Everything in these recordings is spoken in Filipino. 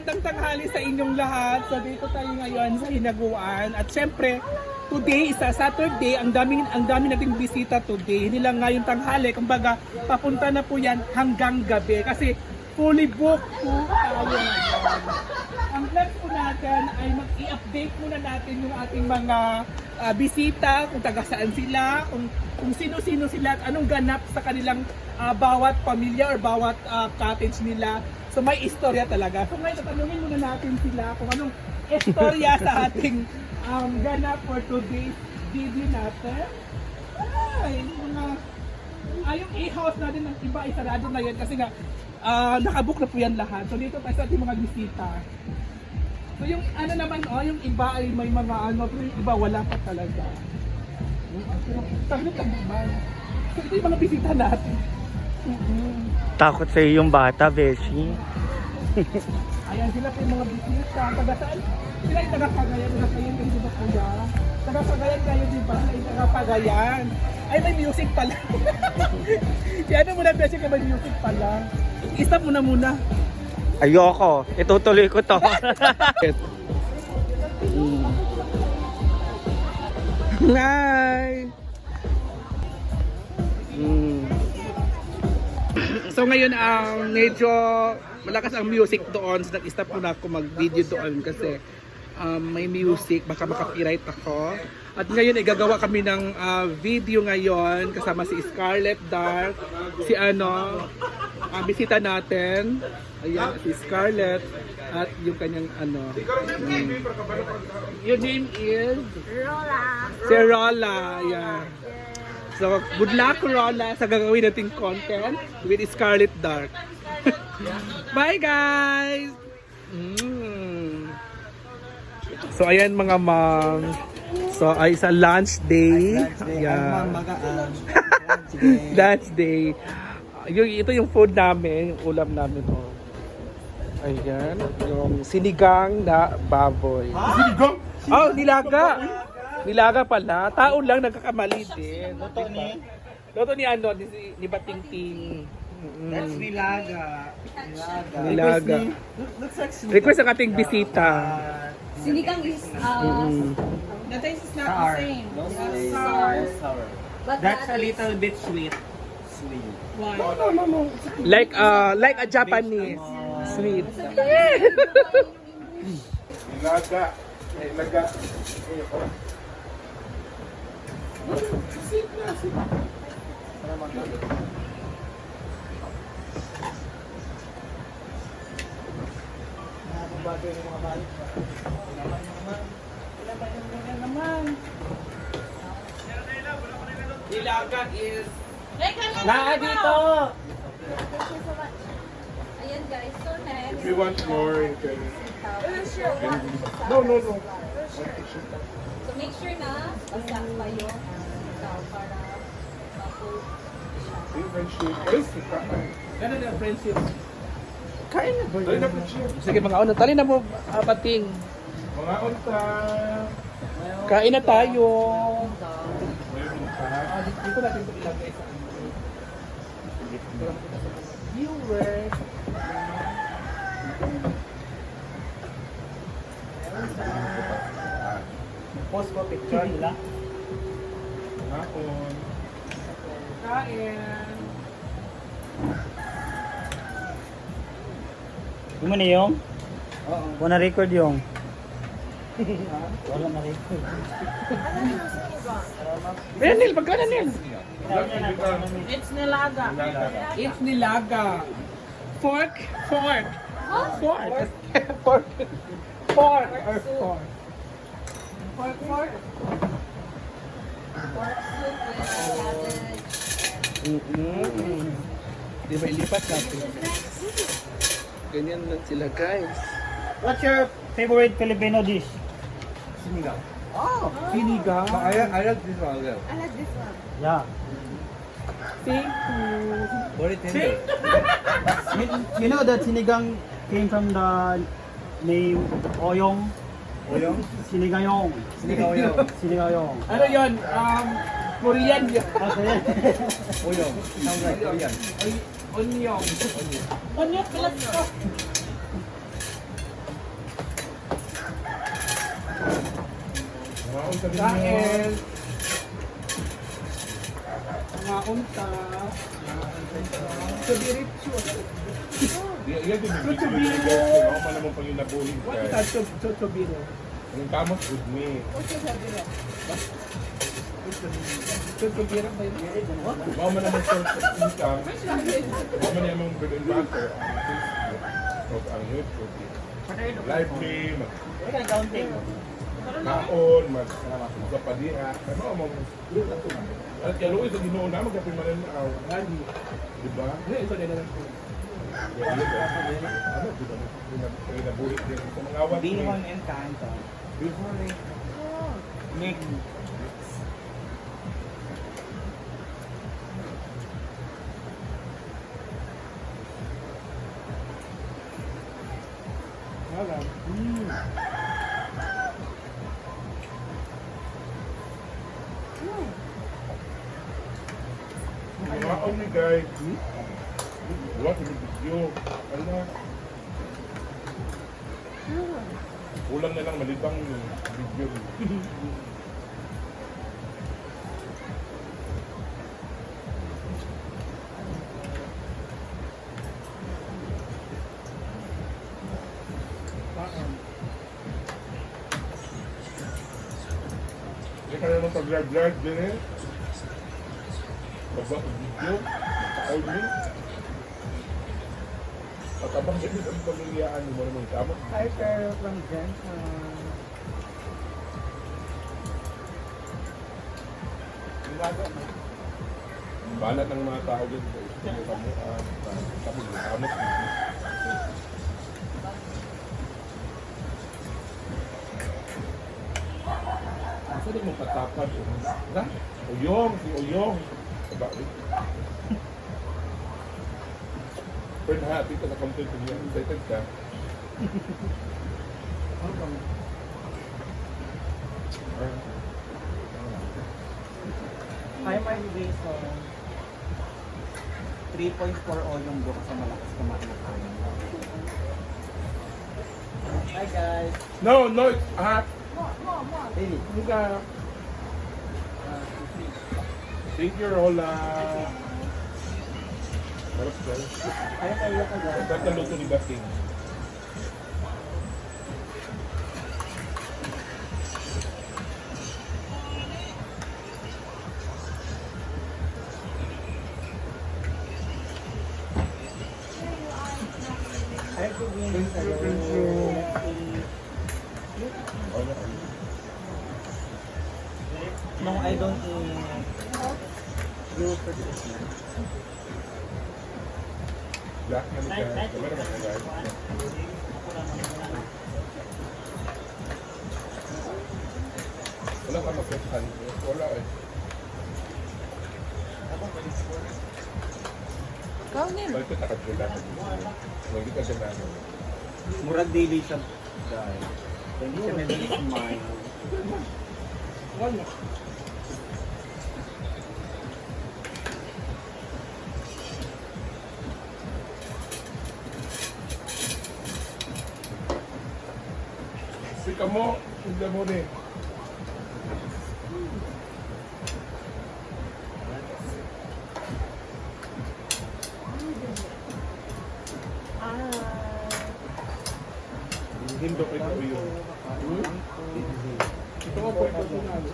magandang tanghali sa inyong lahat. So dito tayo ngayon sa Hinaguan at syempre today is a Saturday. Ang daming ang dami nating bisita today. Hindi lang ngayong tanghali, kumbaga papunta na po yan hanggang gabi kasi fully booked po tayo ngayon. Ang plan po natin ay mag-i-update muna natin yung ating mga ah, bisita, kung taga saan sila, kung, kung sino-sino sila at anong ganap sa kanilang ah, bawat pamilya or bawat ah, cottage nila. So may istorya talaga. So ngayon tatanungin muna natin sila kung anong istorya sa ating um, ganap for today's video natin. Ay, mga Ah, yung A-house natin ng iba ay sarado na yan kasi nga ah, nakabook na po yan lahat. So dito tayo sa ating mga bisita. So yung ano naman, oh, yung iba ay may mga ano, pero yung iba wala pa talaga. Pero taglit lang naman. So ito yung mga bisita natin. Mhm. Takot sa yung bata, Beshi. Ayan sila po yung mga bisita. Taga saan? Sila yung taga Cagayan. Taga Cagayan kayo di ba kuya? Taga kayo di ba? Ay taga. Ay may music pala. si ano muna Beshi may music pala. Isa muna muna. Ayoko. Itutuloy ko to. Hi! Mm. So ngayon ang medyo malakas ang music doon. So nag-stop muna ako mag-video doon kasi um, may music. Baka makapiright ako. At ngayon ay gagawa kami ng ah, video ngayon kasama si Scarlett Dark, si ano, ang bisita natin. Ayan, si Scarlett at yung kanyang ano. mm. Your name is? Rola. Si Rola. Yeah. So, good luck Rola sa gagawin nating content with Scarlet Dark. Bye guys! Mm. So, ayan mga mom. So, ay sa lunch day. Yeah. lunch day. Yung, ito yung food namin, yung ulam namin. Oh. Ayan, yung sinigang na baboy. Sinigang? Oh, nilaga. Nilaga pala. Taon lang nagkakamali din. Luto ni? Luto ni ano, ni, ni Batingting. Mm. That's Nilaga. Nilaga. Nilaga. Looks like. Request ang ating bisita. Sinigang is uh, Mm. the taste is not Sour. the same. No sour. Sour. That's that a little bit sweet. Sweet. Like uh like a Japanese. Sweet. Ilaga. Ilaga. Nilaga is Naa dito! Ayan guys, so next. If you want more, you can... No, no, no. So make sure na basa pa yung ikaw para. Yung friendship. Ganun na friendship. Kain na ba siya. Sige mga ano, tali na mo uh, pating. Mga unta. Kain na tayo. Dito natin ito ilagay sa. Viewers. Post ko picture nila. Hapon. Kain. Yung na yung? Oo. Wala record yung? Wala na record. Renil, pagkana nil. It's nilaga. It's nilaga. Fork, fork. Fork. Fork. Fork or fork. Fork, fork. Pork soup with cabbage. Mm-hmm. Di ba ilipat natin? Ganyan lang sila guys. What's your favorite Filipino dish? Sinigang. Oh, sinigang. I like this one. Yeah. Thank you. Very tender. you, you know that sinigang came from the name Oyong? Oyong? Sinigayong. Sinigayong. Sinigayong. Ano yun? Um, Korean yun. Okay. Oyong. Sounds like Korean. Onyong. Onyong plus ko. Dahil ninyo. Kain. Mga unta. So, diretsyo. Di, yan din yung Chucho video. Biro. Ako man naman pang inabuhin What is that? Chobiro. Ang tamot with me. Chobiro ba yun? Ako man naman sa income. Ako man naman bread and butter. Ang ang YouTube. Live stream. Kaon. Mag sa padiha. Ano mo? At kaya sa ginoo na magkapin man ang Lagi. Diba? Ano ito nila lang? Ano? Diba? Inabuhin din sa mga awat. Bihon and kanto. Bihon eh. Mix. Guys. Wala sa video. Ano na? Kulang na lang malibang video. Hindi ka naman pag-vlog din eh. Baba ang video. Maka-old me. At abang ganit ang pamilyaan mo naman tama. Hi, Carol from Jensen. Balat ng mga tao din sa isang kamuhan. Tapos kamot. Asa din mo patapad? Ha? Uyong, si Uyong. Bakit? Friend ha, dito sa content niya. Excited ka? Hi, my Jason. 3.4 o yung buka sa malakas kumain na kanin. Hi, guys. No, no, it's hot. Really? Buka. Thank you, Rola. Sarap guys. Hi, kayo ka, guys. Sarap na luto ni Kevin. Thank you, thank you. No, I don't eat. Wala ka mag-fan. Wala eh. Balik ka nakadula ka dito. Hindi ka ganano. Murag daily siya, guys. Hindi siya nag-smile. Wala. Sika mo. Hindi mo rin. Hindo ko ito yun. Ito ko po ito sinalo.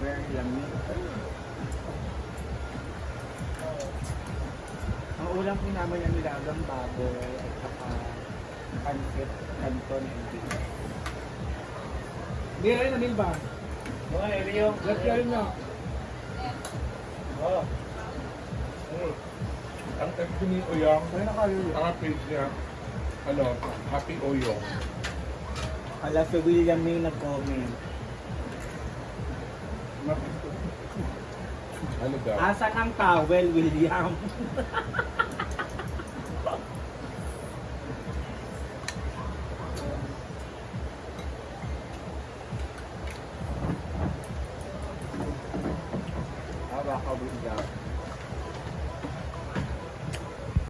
Very yummy. Ang ulam po namin ang nilagang baboy at saka pancit, canton, and beef. Di rin na Milba. Okay, Rio. Let's go na. Oh. Ang text ni Oyong, Ano na kayo? ang page niya, ano, Happy Oyong. Ala si William May nag-comment. Ano daw? Asan ang towel, William?